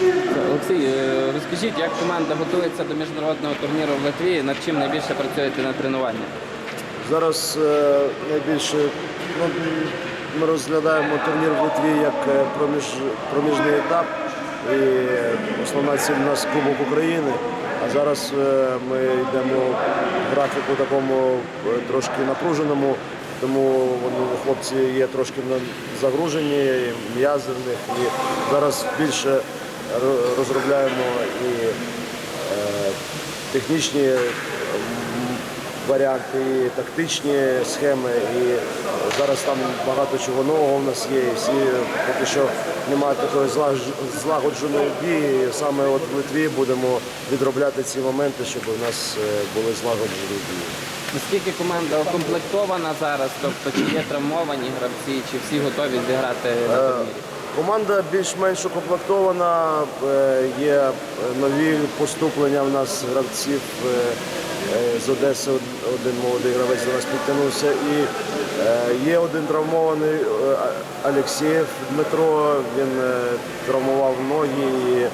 Олексій, е, розкажіть, як команда готується до міжнародного турніру в Литві, над чим найбільше працюєте на тренуванні? Зараз е, найбільше ну, ми розглядаємо турнір в Литві як е, проміж, проміжний етап. І основна ціль у нас Кубок України. А зараз ми йдемо в графіку такому трошки напруженому, тому вони, хлопці є трошки загружені, і м'язи в них. І зараз більше розробляємо і е, технічні варіанти, і тактичні схеми. І зараз там багато чого нового в нас є. І всі поки що немає такої злагодженої дії. І Саме от в Литві будемо відробляти ці моменти, щоб у нас е, були злагоджені дії. Наскільки команда укомплектована зараз? Тобто чи є травмовані гравці, чи всі готові зіграти на турнірі? Команда більш-менш укомплектована, е, є е, нові поступлення в нас гравців е, е, з Одеси. Один молодий гравець до нас підтягнувся. І е, є один травмований е, Дмитро. Він е, травмував ноги і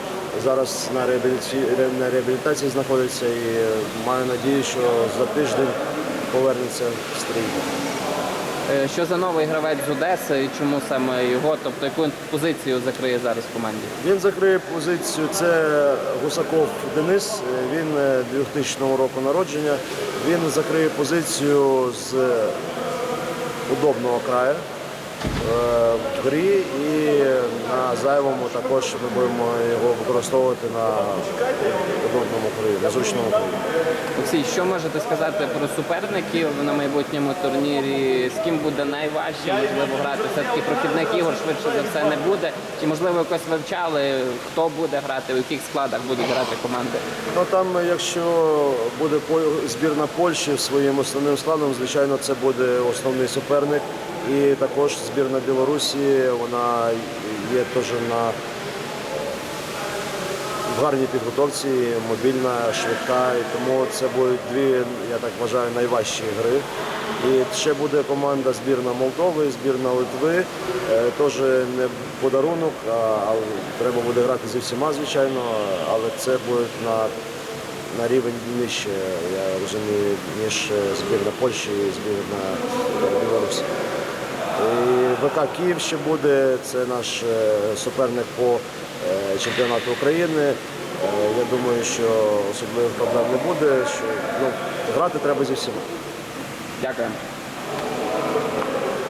зараз на реабілітації, на реабілітації знаходиться. І е, маю надію, що за тиждень повернеться в стрій. Е, Що за новий гравець з Одеси і чому саме його? Тобто яку позицію закриє зараз в команді? Він закриє позицію. Це Гусаков Денис. е, Він е, 2000 року народження. Він закриє позицію з удобного краю е, в грі і на зайвому також ми будемо його використовувати на удобному краю, на зручному краю. Олексій, що можете сказати про суперників на майбутньому турнірі? З ким буде найважче можливо грати? Все-таки прохідних ігор швидше за все не буде. Чи можливо якось вивчали, хто буде грати, у яких складах будуть грати команди? Ну там, якщо буде збірна Польщі своїм основним складом, звичайно, це буде основний суперник. І також збірна Білорусі, вона є теж на гарній підготовці, мобільна, швидка. І тому це будуть дві, я так вважаю, найважчі гри. І ще буде команда збірна Молдови, збірна Литви. Е, Теж не подарунок, а, треба буде грати зі всіма, звичайно, але це буде на, на рівень нижче, я розумію, ніж збірна Польщі і збірна Білорусі. І Київ ще буде, це наш е, суперник по е, чемпіонату України. Е, Я думаю, що особливих проблем не буде. Що, ну, грати треба зі всіма. Дякую.